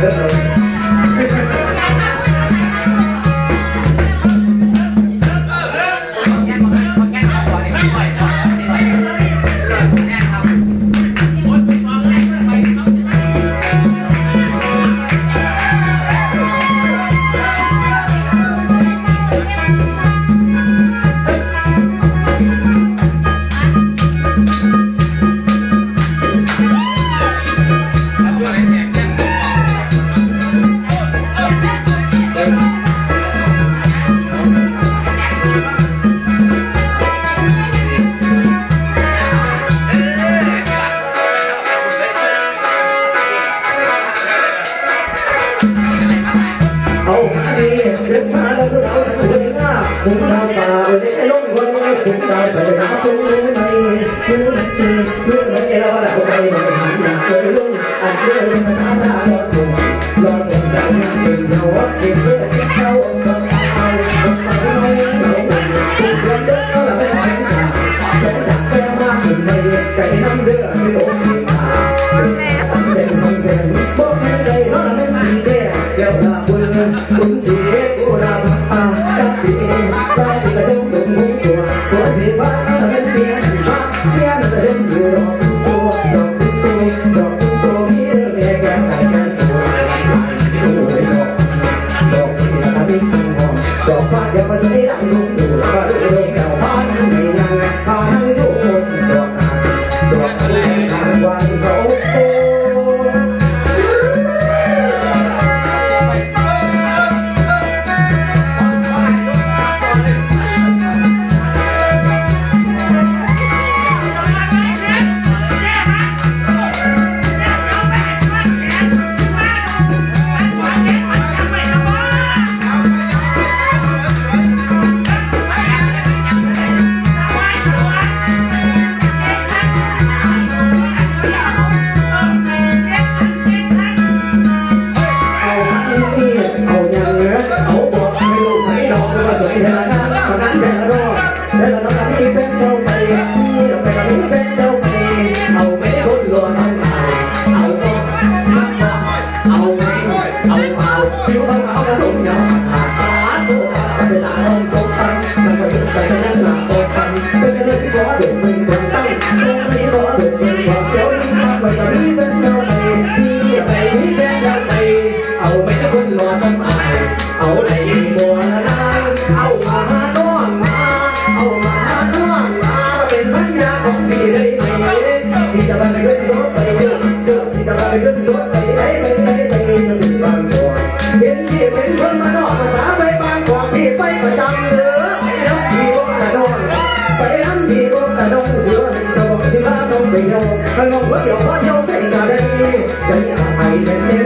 เด้ ผมดาวตาเด็กลงคนผมดาใส่หน้าคุณรู้ไหมรู้ไหมรู้ไหมเราละคนใดเราหันหน้าไปลุงอันเดียว ง คนนั้นแค่รอแล้วเราต้องนี้เป็นเจ้าไปนี่เราไป็นนี้เป็นเจ้าไปเอาไม่คนรอสังหารเอาก็มักบอกเอาไม่เอาเอาผิวขาจะสมยาวหาตาตัวเป็นตาลองสมตังสังเกตไปนั่นหลังตกกันเป็นกันเลยสิขอเด็กเป็นคนตั้ง เป็นคนมานอกภาษาไปบางกอกพี่ไปประจำเด้อไปรับพี่ก็กระโดดไปรับพี่ก็กระดงเสือเป็นสมองสิลาต้องไปโยมันงงว่าเดี๋ยวพอเจ้าใส่กระเด็นจะอยากไปเป็นในรถกูตั้งละนาละรถไอ้